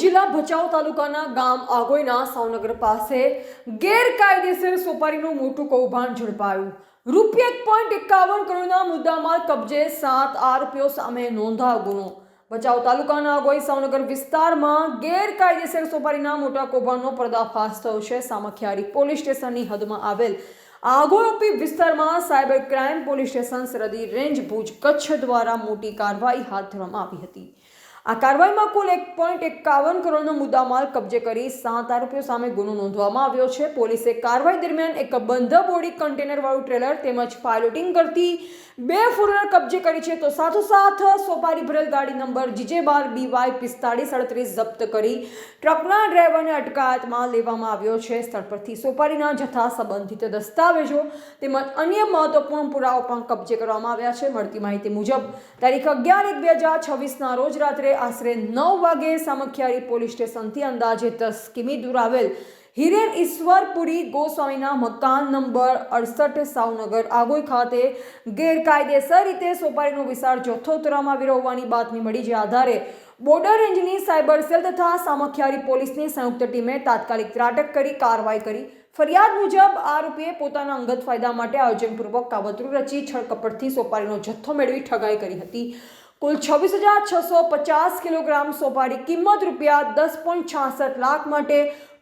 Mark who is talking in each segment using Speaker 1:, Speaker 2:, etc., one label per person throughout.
Speaker 1: જિલ્લા ભચાઉ તાલુકાના ગામ આગોઈના સાવનગર પાસે ગેરકાયદેસર સોપારીનું મોટું કૌભાંડ ઝડપાયું. રૂપિયા એક પોઈન્ટ એકાવન કરોડના મુદ્દામાં કબજે સાત આરોપીઓ સામે નોંધાયો ગુનો. ભચાઉ તાલુકાના આગોઈ સાવનગર વિસ્તારમાં ગેરકાયદેસર સોપારીના મોટા કૌભાંડનો પર્દાફાશ થયો છે. સામખિયારી પોલીસ સ્ટેશનની હદમાં આવેલ આગોપી વિસ્તારમાં સાયબર ક્રાઇમ પોલીસ સ્ટેશન સરહદી રેન્જ ભુજ કચ્છ દ્વારા મોટી કાર્યવાહી હાથ ધરવામાં આવી હતી. આ કાર્યવાહીમાં કુલ એક પોઈન્ટ એકાવન કરોડનો મુદ્દામાલ કબજે કરી સાત આરોપીઓ સામે ગુનો નોંધવામાં આવ્યો છે. પોલીસે કાર્યવાહી દરમિયાન એક બંધ બોડી કન્ટેનરવાળું ટ્રેલર તેમજ પાયલોટિંગ કરતી બે ફોરવ્હીલર કબજે કરી છે. તો સાથોસાથ સોપારી ભરેલ ગાડી નંબર જીજે બાર બીવાય પિસ્તાળીસ અડત્રીસ જપ્ત કરી ટ્રકના ડ્રાઈવરને અટકાયતમાં લેવામાં આવ્યો છે. સ્થળ પરથી સોપારીના જથ્થા સંબંધિત દસ્તાવેજો તેમજ અન્ય મહત્વપૂર્ણ પુરાવો પણ કબજે કરવામાં આવ્યા છે. મળતી માહિતી મુજબ તારીખ અગિયાર એક બે હજાર છવ્વીસના રોજ રાત્રે આશરે નવ વાગે સામખિયારી પોલીસ સ્ટેશનથી અંદાજે દસ કિમી દૂર આવેલ હિરેન ઈશ્વરપુરી ગોસ્વામીના મકાન નંબર અડસઠ સાવનગર આગોઈ ખાતે ગેરકાયદેસર રીતે સોપારીનો વિશાળ જથ્થો ઉતરવામાં બાતમી મળી જે આધારે બોર્ડર રેન્જની સાયબર સેલ તથા સામખિયારી પોલીસની સંયુક્ત ટીમે તાત્કાલિક ત્રાટક કરી, કાર્યવાહી કરી. ફરિયાદ મુજબ આરોપીએ પોતાના અંગત ફાયદા માટે આયોજનપૂર્વક કાવતરું રચી, છળકપટથી સોપારીનો જથ્થો મેળવી ઠગાઈ કરી હતી. કુલ છવ્વીસ હજાર છસો પચાસ કિલોગ્રામ સોપારી કિંમત રૂપિયા દસ પોઈન્ટ છાસઠ લાખ માટે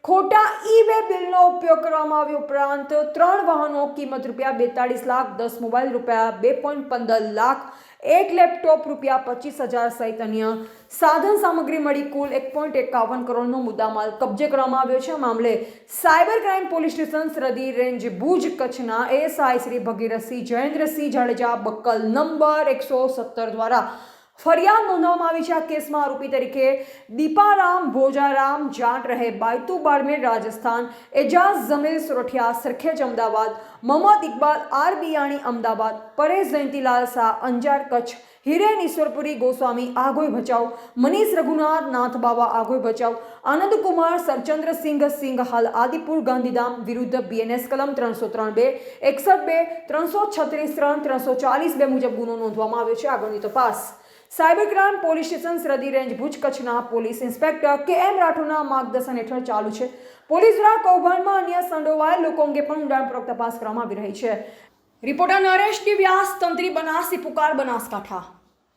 Speaker 1: ખોટા ઈ વે બિલનો ઉપયોગ કરવામાં આવ્યો. ઉપરાંત ત્રણ વાહનો કિંમત રૂપિયા બેતાળીસ લાખ, દસ મોબાઈલ રૂપિયા બે પોઈન્ટ પંદર લાખ એક લેપટોપ રૂપિયા પચીસ હજાર સહિત અન્ય સાધન સામગ્રી મળી કુલ એક પોઈન્ટ એકાવન કરોડનો મુદ્દામાલ કબજે કરવામાં આવ્યો છે. મામલે સાયબર ક્રાઇમ પોલીસ સ્ટેશન સરહદી રેન્જ ભુજ કચ્છના ASI Shri Bhagirathsinh Jayendrasinh Jadeja buckle number એકસો સત્તર દ્વારા ફરિયાદ નોંધવામાં આવી છે આ કેસમાં આરોપી તરીકે દીપારામ ભોજારામ જાટ રહે બાયતુ બાડમેર રાજસ્થાન, એજાઝ જમીલ સુરઠિયા, સરખેજ અમદાવાદ, મોહમ્મદ ઇકબાલ, આર બિયાણી અમદાવાદ, પરેશ જયંતિલાલ શાહ, અંજાર કચ્છ હિરેન ઈશ્વરપુરી ગોસ્વામી, આગોય ભચાઉ, મનીષ રઘુનાથ, નાથ બાવા, આગોય ભચાઉ આનંદકુમાર સરચંદ્રસિંહ સિંઘ હાલ આદિપુર, ગાંધીધામ વિરુદ્ધ બીએનએસ કલમ ત્રણસો ત્રણ બે, એકસઠ બે, ત્રણસો છત્રીસ ત્રણ, ત્રણસો ચાલીસ બે મુજબ ગુનો નોંધવામાં આવ્યો છે. આગળની તપાસ સાયબર ક્રાઇમ પોલીસ સ્ટેશન સરહદી રેન્જ ભુજ કચ્છના પોલીસ ઇન્સ્પેક્ટર કે એમ રાઠોડના માર્ગદર્શન હેઠળ ચાલુ છે. પોલીસ દ્વારા કૌભાંડમાં અન્ય સંડોવાયેલ લોકો અંગે પણ ઊંડાણપૂર્વક તપાસ કરવામાં આવી રહી છે. રિપોર્ટર નરેશ વ્યાસ તંત્રી બનાસી પુકાર બનાસકાંઠા.